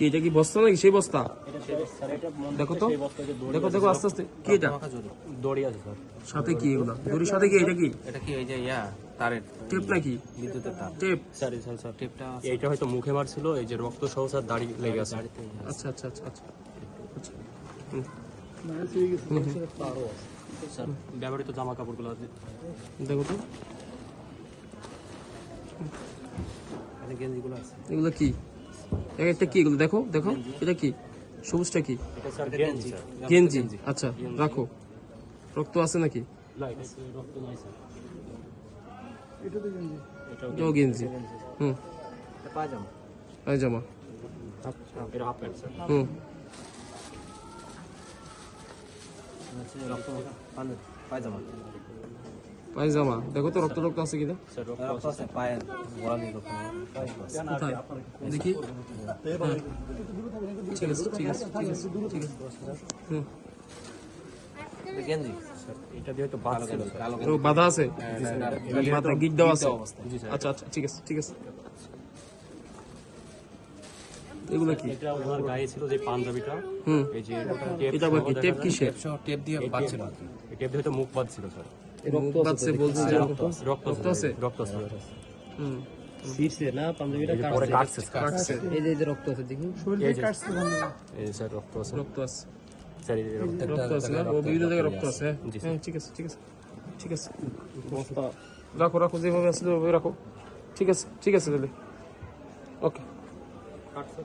কি এটা কি বস্তা নাকি সেই বস্তা? দেখো তো দেখো দেখো আস্তে আস্তে কি এটা? দড়ি আছে স্যার। সাথে কি এগুলা? দড়ির সাথে কি? এটা কি? এটা কি এই যে ইয়া তারের? টেপ নাকি? বিদ্যুতের তার। টেপ। স্যার স্যার স্যার টেপটা এইটা হয়তো মুখে মারছিল এই যে রক্ত সহ স্যার দাড়ি লেগে আছে। আচ্ছা আচ্ছা আচ্ছা আচ্ছা। আচ্ছা। স্যার ব্যবহৃত জামা কাপড়গুলো আছে। দেখো তো। এগুলো কি? এক একটা কি এগুলো? দেখো দেখো এটা কি? সবুজটা কি? গেঞ্জি আচ্ছা রাখো। রক্ত আছে নাকি? এটাও গেঞ্জি। হুম। পায়জামা। পায়জামা। হুম। পায়জামা। পায়জামা দেখো তো রক্ত রক্ত আছে কিনা? রক্ত রক্ত আছে পায়ের গোড়ালি রক্ত কোথায়? দেখি। হ্যাঁ। ঠিক আছে ঠিক ঠিক ঠিক হুম। বাধা আছে? আছে? আচ্ছা আচ্ছা ঠিক আছে ঠিক আছে। এগুলো কি? এটা ওনার গায়ে ছিল যে পাঞ্জাবিটা। হুম। এই যে টেপ এটা কি? টেপ কিসের? টেপ দিয়ে বাঁধছিল টেপ দিয়ে হয়তো মুখ বাদ ছিল স্যার। মুখ বাদছে বলছে যে রক্ত আছে। রক্ত রক্ত আছে? রক্ত আছে। হুম। ফিরছে না পাঞ্জাবিটা কাটছে। কাটছে এই যে এই যে রক্ত আছে দেখি। এই স্যার রক্ত আছে। রক্ত আছে। স্যার এই রক্ত রক্ত আছে না? ও বিভিন্ন জায়গায় রক্ত আছে। হ্যাঁ? হ্যাঁ ঠিক আছে ঠিক আছে। ঠিক আছে। রাখো রাখো যেভাবে আসলে ওইভাবে রাখো। ঠিক আছে ঠিক আছে তাহলে। ওকে।